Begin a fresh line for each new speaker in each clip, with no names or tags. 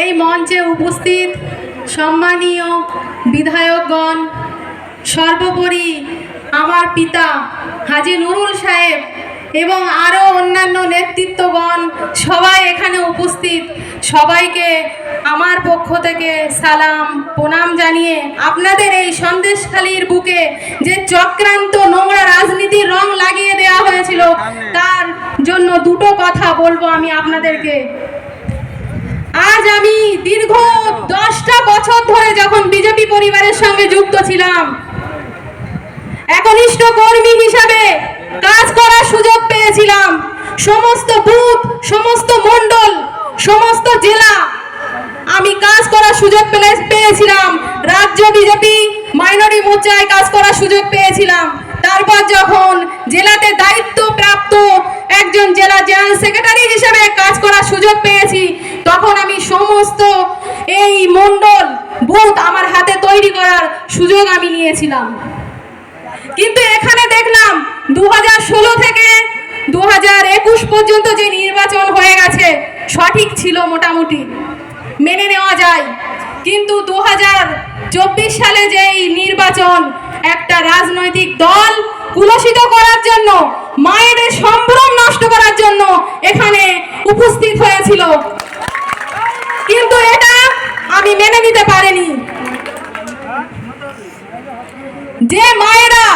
এই মঞ্চে উপস্থিত সম্মানীয় বিধায়কগণ সর্বোপরি আমার পিতা হাজি নুরুল সাহেব এবং আরও অন্যান্য নেতৃত্বগণ সবাই এখানে উপস্থিত। সবাইকে আমার পক্ষ থেকে সালাম প্রণাম জানিয়ে আপনাদের এই সন্দেশখালির বুকে যে চক্রান্ত নোংরা রাজনীতির রং লাগিয়ে দেওয়া হয়েছিল তার জন্য দুটো কথা বলব আমি আপনাদেরকে। দীর্ঘ দশটা বছর ধরে যখন বিজেপি পরিবারের সঙ্গে যুক্ত ছিলাম, একনিষ্ঠ কর্মী হিসাবে কাজ করার সুযোগ পেয়েছিলাম। সমস্ত বুথ, সমস্ত মণ্ডল, সমস্ত জেলা, আমি কাজ করার সুযোগ পেয়েছিলাম। রাজ্য বিজেপি মাইনরি মোর্চায় কাজ করার সুযোগ পেয়েছিলাম। তারপর যখন জেলাতে দায়িত্ব প্রাপ্ত একজন জেলা জেনারেল সেক্রেটারি হিসেবে কাজ করার সুযোগ পেয়েছি, তখন সমস্ত এই মণ্ডল বুথ আমার হাতে তৈরি করার সুযোগ আমি নিয়েছিলাম। কিন্তু এখানে দেখলাম দু থেকে দু পর্যন্ত যে নির্বাচন হয়ে গেছে, সঠিক ছিল মোটামুটি, মেনে নেওয়া যায়। কিন্তু দু চব্বিশ সালে যে নির্বাচন একটা রাজনৈতিক দল কুলসিত করার জন্য, মায়েদের সম্ভ্রম নষ্ট করার জন্য এখানে উপস্থিত হয়েছিল। মেনে নিতে পারিনি। যে মায়েরা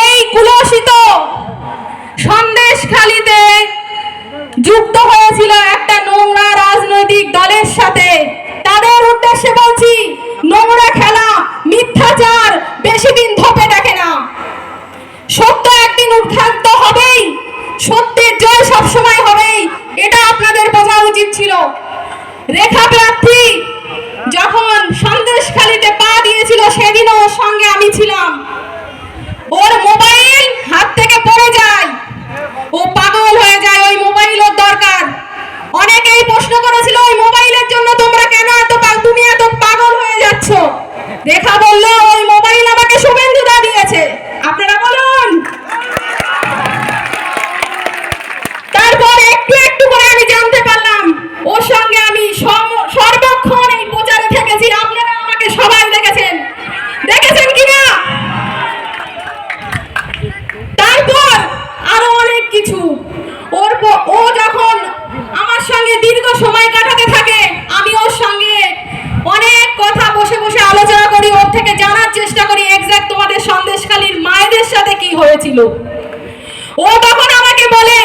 এই কুলসিত সন্দেশখালিতে যুক্ত হয়েছিল একটা নোংরা রাজনৈতিক দলের সাথে, তাদের উদ্দেশ্যে বলছি, নোংরা খেলা, মিথ্যাচার বেশি দিন ধপে দেখে না। সত্য একদিন উদ্ঘান্ত হবেই, সত্যের জয় সবসময় হবেই, এটা আপনাদের বোঝা উচিত ছিল। রেখা সন্দেশখালিতে পা দিয়েছিল সেদিনও সঙ্গে আমি ছিলাম। হয়েছিল। ও তখন আমাকে বলে